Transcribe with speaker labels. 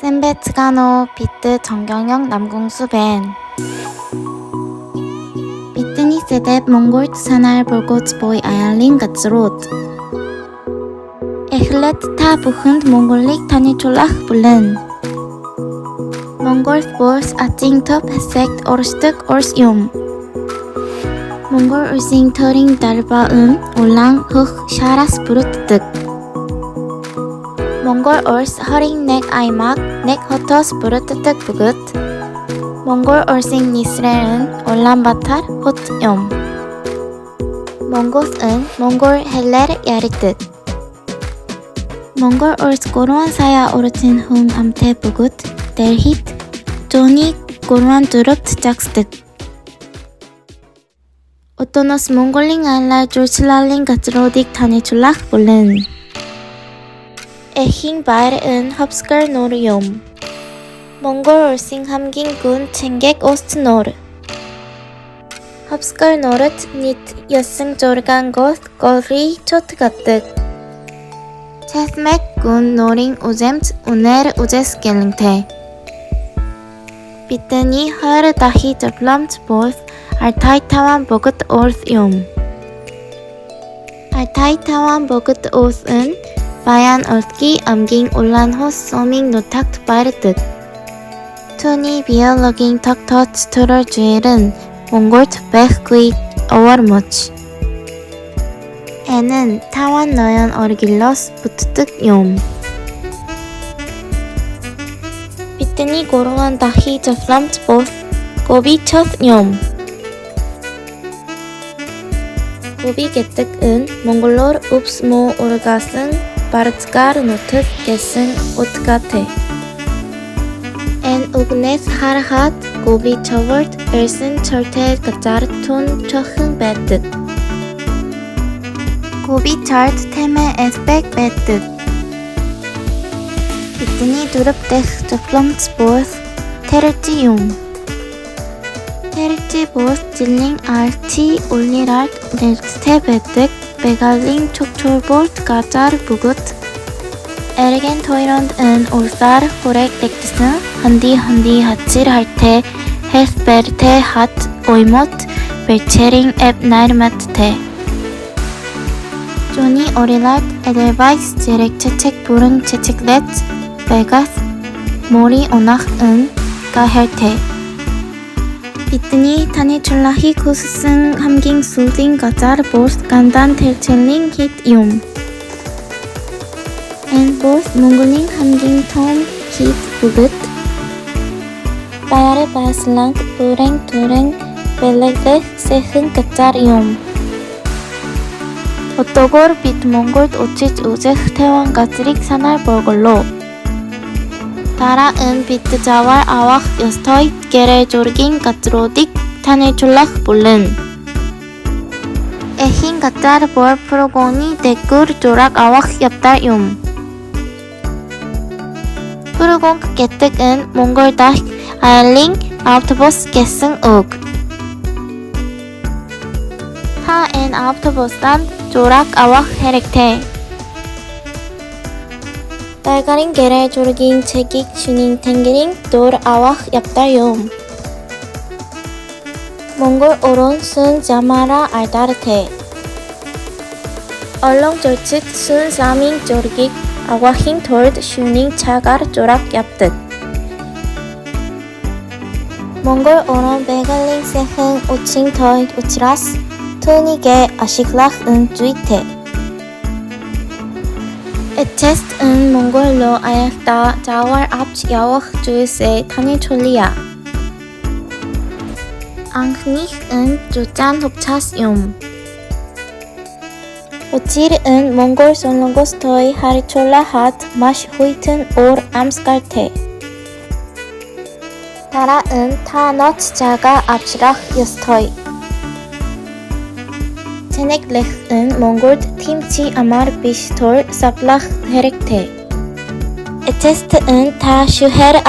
Speaker 1: 샌베츠가노 비트 정경영 남궁수 밴. 비트니 세뎃 몽골 사날 볼고츠 보이 아얄린 가츠롯. 에흘렛 타 부흔 몽골릭 타니 촐락 블렌. 몽골 스포스 아팅톱 헤섹 오르스득 오르스욤 몽골 울싱 터링 달바 음 올랑 흑 샤라스 부르트득 몽골 얼스 허링 넥 아이막 넥 허터스 부르트득 부긋. 몽골 얼싱 니스레은 올란바탈 호트욤. 몽고스은 몽골 헬레르 야리뜻. 몽골 얼스 고르완 사야 오르친 훔 암테 부긋 델히트 조니 고르완 두릅트 짝스득 오토너스 몽골링 알라 졸슬랄링 가츠로딕 타니 줄락 볼른 에힝 바르은 헙스컬 노르욤. 몽골 올싱 함긴군 챙객 오스트노르. 헙스컬 노르트 니트 여승 조르간 곳 거리 초트 가뜩. 체스맥 군 노링 우젬트 우네르 우제스겔링테 비트니 허르 다히 저플럼트 보스 알타이 타완 보그트 올스 욤. 알타이 타완 보그트 오스은 바얀 얼기 암깅 올란 호스 소밍 노탁트 바르득 투니 비얼로깅 턱터치 투럴 주일은 몽골트 백귀 어워르모치 애는 타완 너연 어르길러스 부트득 욤 비트니 고로한 다히 저플럼트 보스 고비 첫욤 고비 게뜩은 몽골로르 웁스모 오르가승 노트 게승 오트가테 엔 우그네스 하르핫 고비 처벌트 엘슨 철테 가짜르톤 처흥 베뜻 고비 차르트 테메 에스펙 베뜻 비트니 두릅데흐 저플럼츠 보스 테르치 용 테르치 보스 질링 알티 올리랄트 넬스테 베뜩 베갈링 촉촐볼트 가짜르 부굿 에르겐 토이런드은 올사르 호렉 렉트스 한디 한디 하칠 할테 헤스베르테 핫 오이모트 벨체링 앱 나르마트테 조니 오리랄트 에델바이스 제렉 체책 부릉 체책렛 베가스 모리 오낙은 가헬테 비트니 타니 출라히 쿠스승 함깅 수딩 가자르 보스 간단 텔첼링 hit욤 엔 보스 몽골링 함깅 톰 히트 부긋 바야르 바슬랑 부랭 두랭 벨레그 세흥 가자르 욤 오토골 비트 몽골 오치즈 우제흐 태왕 가스릭 사날 볼골로 다라은 비트 자왈 아왁 여스터이 게레 조르긴 가츠로딕 타네 졸락 볼른. 에힌 가짜르 볼 프로고니 데꾸르 조락 아왁 엽달 욤. 프로곤 게뜩은 몽골 다 아일링 아우토보스 게승 욱 타엔 아우토보스단 조락 아왁 헤렉테 달가링 게레 조르긴 체기 슈닝 탱기링 돌 아왁 얍달욤 몽골 오론 순 자마라 알다르테. 얼렁 졸칫 순 사밍 조르기 아와힝 돌드 슈닝 차가르 조락 얍득 몽골 오론 베갈링 세흥 오칭 더이 오치라스 투니게 아시클락 은 주이테 에체스트 은 몽골로 아약다 자왈 앞치 야워흐 주이세 타니 촐리아 앙크니흐 은 주짠 홉차스 욤 오치르 은 몽골 솔롱고스토이 하리촐라 하트 마시 후이튼 올 암스칼테 다라 은 타너츠 자가 앞치락 여스토이 체넥레흐 은 몽골 팀치 아마르 비시톨 사플라흐 헤렉테 에체스트 은타 슈헤르